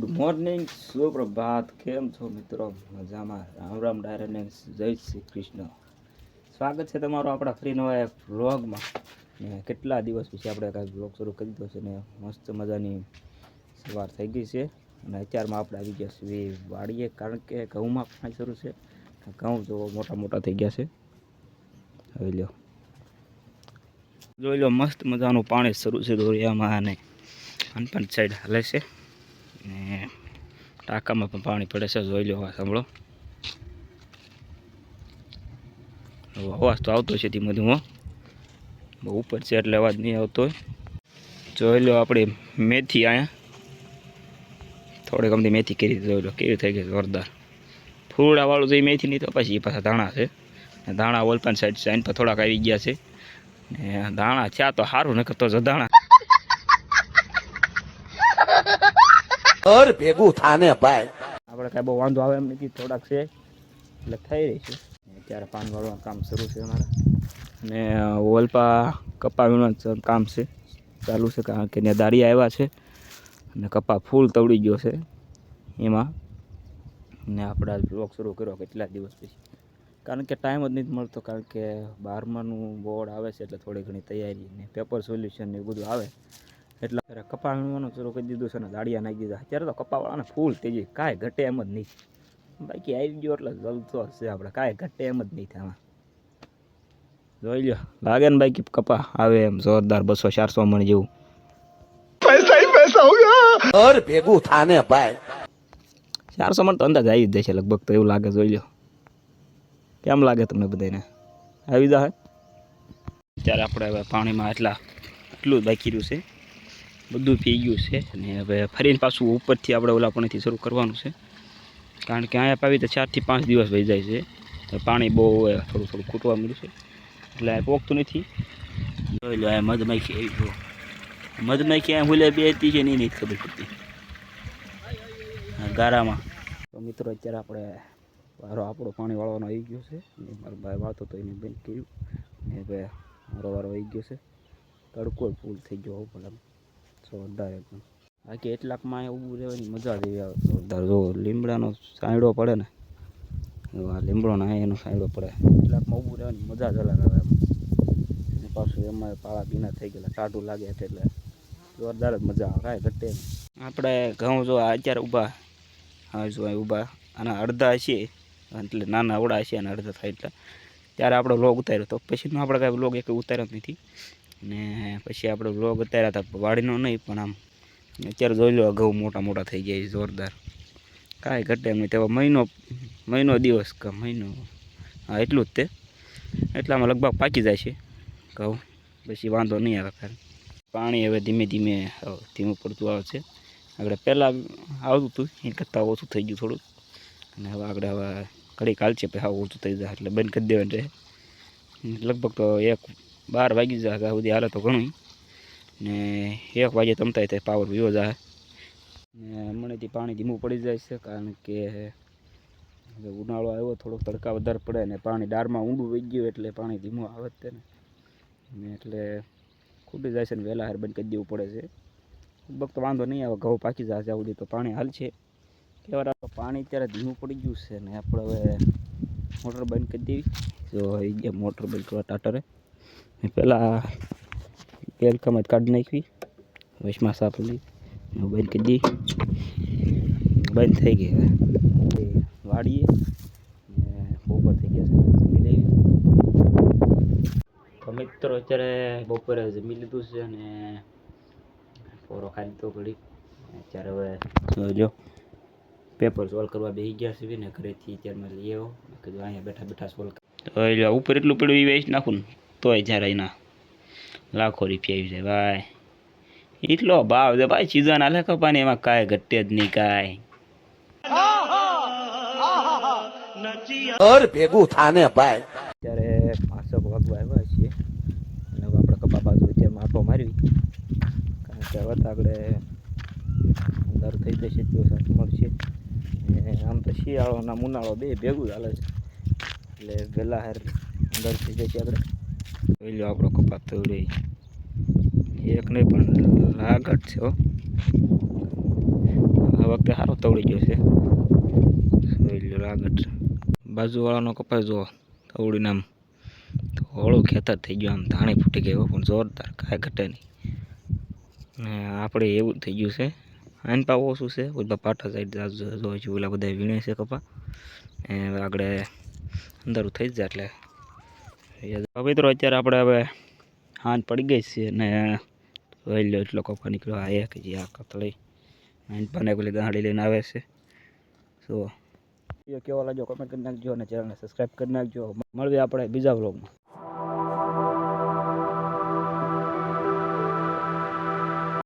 Good morning, સુપ્રભાત. કેમ છો મિત્રો? મજામાં. રામ રામ ડાયરેને જય શ્રી કૃષ્ણ. સ્વાગત છે તમારું આપણા ફ્રી નવા વ્લોગમાં ને કેટલા દિવસ પછી આપણે કાંઈક વ્લોગ શરૂ કરી દીધો છે ને મસ્ત મજાની સવાર થઈ ગઈ છે. અને અત્યારમાં આપણે આવી ગયા છીએ વાડીએ, કારણ કે ઘઉંમાં પાણી શરૂ છે. ઘઉં જો મોટા મોટા થઈ ગયા છે. હવે લ્યો જોઈ લો, મસ્ત મજાનું પાણી શરૂ છે દોરિયામાં અને અનપન સાઈડ હાલે છે. ને ટાંકામાં પણ પાણી પડે છે, જોઈ લો સાંભળો. અવાજ તો આવતો છે ધીમો ધીમો બહુ ઉપર છે એટલે અવાજ નહીં આવતો જોઈ લો આપણે મેથી અહીંયા. થોડીક અમથી મેથી કરી, જોઈ લો, કેવી થઈ ગઈ જોરદાર. ફૂલડાવાળું તો મેથી નહીં તો પછી એ પાછા ધાણા છે. ધાણા ઓલપાન સાઈડ સાઈન પર થોડાક આવી ગયા છે. ને ધાણા થયા તો સારું, નકર તો જધાણા ઘર ભેગું થાને ભાઈ. આપણે કાંઈ બહુ વાંધો આવે એમ નથી, થોડાક છે. એટલે થઈ રહી છે. અત્યારે પાન વાળવાનું કામ શરૂ છે અમારે. અને ઓલપા કપા કામ છે. ચાલુ છે, કારણ કે ત્યાં દાળિયા આવ્યા છે. અને કપા ફૂલ તવડી ગયો છે એમાં. ને આપણે બ્લોગ શરૂ કર્યો કેટલા દિવસ પછી. કારણ કે ટાઈમ જ નથી મળતો, કારણ કે બારમાનું બોર્ડ આવે છે એટલે થોડી ઘણી તૈયારી ને પેપર સોલ્યુશન ને બધું આવે. એટલે અત્યારે કપા વીણવાનું શરૂ કરી દીધું છે ને દાડિયા નાખી દીધા. અત્યારે તો કપાવાળાને ફૂલ થઈ જાય કાંઈ ઘટે એમ જ નહીં. બાકી આવી ગયો એટલે જલતો હશે આપણે. કાંઈ ઘટે એમ જ નહીં થાય જોઈ લ્યો. લાગે ને બાકી કપા આવે એમ જોરદાર બસો ચારસો મણ જેવું. ભેગું થાને ભાઈ. ચારસો મણ તો અંદાજ આવી જ જશે લગભગ તો એવું લાગે જોઈ લ્યો. કેમ લાગે તમને બધાને આવી જાય અત્યારે આપણે હવે પાણીમાં એટલા એટલું જ બાકી રહ્યું છે. બધું પી ગયું છે. અને હવે ફરીને પાછું ઉપરથી આપણે ઓલા પાણીથી શરૂ કરવાનું છે. કારણ કે અહીંયા પાવી તો ચારથી પાંચ દિવસ વહી જાય છે. પાણી બહુ થોડું થોડું ખૂટવા મળ્યું છે. એટલે આ પોગતું નથી. જોઈ લો, આ મધમાખી આવી ગયો. મધમાખી અહીંયા હુલે બે હતી છે નહીં નહીં ખબર પડતી. ગારામાં. તો મિત્રો, અત્યારે આપણે વારો આપણો પાણી વાળવાનો આવી ગયો છે. મારો ભાઈ વાળતો તો એને બંધ કર્યું ને હવે મારો વારો આવી ગયો છે. તડકો ફૂલ થઈ ગયો ભલા જોરદાર એકદમ બાકી એટલાકમાં ઊભું રહેવાની મજા જ એવી આવે જો લીમડાનો સાંયડો પડે ને આ લીમડો ના એનો સાંયડો પડે, એટલાકમાં ઊભું રહેવાની મજા જ અલગ આવે એમ. પાછું એમાં પાળા પીના થઈ ગયેલા, ટાઢું લાગે એટલે જોરદાર જ મજા આવે, કાંઈ ઘટે આપણે ઘઉં જો અત્યારે ઊભા, હા, જો ઊભા અને અડધા છે, એટલે નાના અવડા છે અને અડધા થાય એટલે. ત્યારે આપણો લોગ ઉતાર્યો તો. પછી આપણે કાંઈ લોગ એક ઉતાર્યો નથી. ને પછી આપણે લોગ ઉતાર્યા હતા વાડીનો નહીં, પણ આમ અત્યારે જોઈ લો ઘઉં મોટા મોટા થઈ ગયા જોરદાર. કાંઈ ઘટે નહીં. તેવા મહિનો મહિનો દિવસ કે મહિનો, હા, એટલું જ તે. એટલામાં લગભગ પાકી જાય છે, ઘઉં. પછી વાંધો નહીં આવે કારણ પાણી હવે ધીમે ધીમે ધીમું પડતું આવે છે. આગળ પહેલાં આવતું હતું એ કરતાં ઓછું થઈ ગયું થોડુંક. અને હવે આગળ હવે ઘડી કાલ છે પછી હા ઓછું થઈ જાય, એટલે બંધ કરી દેવાનું રહે લગભગ તો એક બાર વાગી ત્યાં સુધી હાલે તો ઘણું. ને એક વાગે તમતા થાય પાવર વિવો જાય. ને હમણાંથી પાણી ધીમું પડી જાય છે, કારણ કે ઉનાળો આવ્યો, થોડોક તડકા વધારે પડે ને પાણી ડારમાં ઊંડું વહી ગયું એટલે પાણી ધીમું આવે જ ને એટલે ખૂટી જાય છે ને વહેલા હાર બંધ કરી દેવું પડે છે. લગભગ તો વાંધો નહીં આવે, ઘઉં પાકી જાય છે સુધી તો પાણી હાલ છે. કેવા પાણી અત્યારે ધીમું પડી ગયું છે ને આપણે હવે મોટર બંધ કરી દેવી. જો એ મોટર બંધ કરવા ટાટરે પહેલાં વેલકમ જ કાઢી નાખવી વચમાં સાપલી લીધી બંધ દી. બંધ થઈ ગઈ હવે. વાડીએ. બપોર થઈ ગયા છે. તો મિત્રો અત્યારે બપોરે જમી લીધું છે અને પોરો ખાઈ તો ઘડી. અત્યારે હવે જો પેપર સોલ્વ કરવા બેસી ગયા છે ને ઘરેથી અત્યારમાં લઈ આવ્યો. કીધું અહીંયા બેઠા બેઠા સોલ્વ ઉપર એટલું પડ્યું એ વેચી નાખું ને. તોય જ્યારે એના લાખો રૂપિયા આવી જાય ભાઈ. એટલો ભાવ છે ભાઈ સિઝન હાલે કપાની એમાં કાંઈ ઘટે જ નહીં કાંઈ. ભેગું થાને ભાઈ. અત્યારે પાંચક વાગવા આવ્યા છીએ. અને હવે આપણે કપા બાજુ અત્યારે માટો મારવી. કારણ કે હવે આપણે અંદર થઈ જશે સાચું મળશે. અને આમ તો શિયાળો અને ઉનાળો બે ભેગું ચાલે છે. એટલે વહેલા હાર અંદર થઈ જશે આપણે જોઈ લો આપણો થયો રહી એક નહીં પણ લાગટ છે હવે વખતે સારો તવડી ગયો છે. જોઈ લો આગળ બાજુવાળાનો કપાસ જો તવડીને આમ હોળું ખેતર થઈ ગયું, આમ ધાણી ફૂટી ગયો પણ જોરદાર કાંઈ ઘટે નહીં. ને આપણે એવું થઈ ગયું છે. આન પા ઓછું છે. પાટા સાઈડ જોઈ છું ઓલા બધા વીણે છે કપા. આગળ અંદર થઈ જ જાય એટલે મિત્રો, અત્યારે આપણે હવે હાથ પડી ગઈ છે ને વહેલો એટલો કપા નીકળ્યો. આ એક જે આ કતળી નાનપાને પાને પેલી ગાડી લઈને આવે છે. તો કેવો લાગ્યો? કમેન્ટ કરી નાખજો અને ચેનલને સબસ્ક્રાઈબ કરી નાખજો. મળીએ આપણે બીજા વ્લોગમાં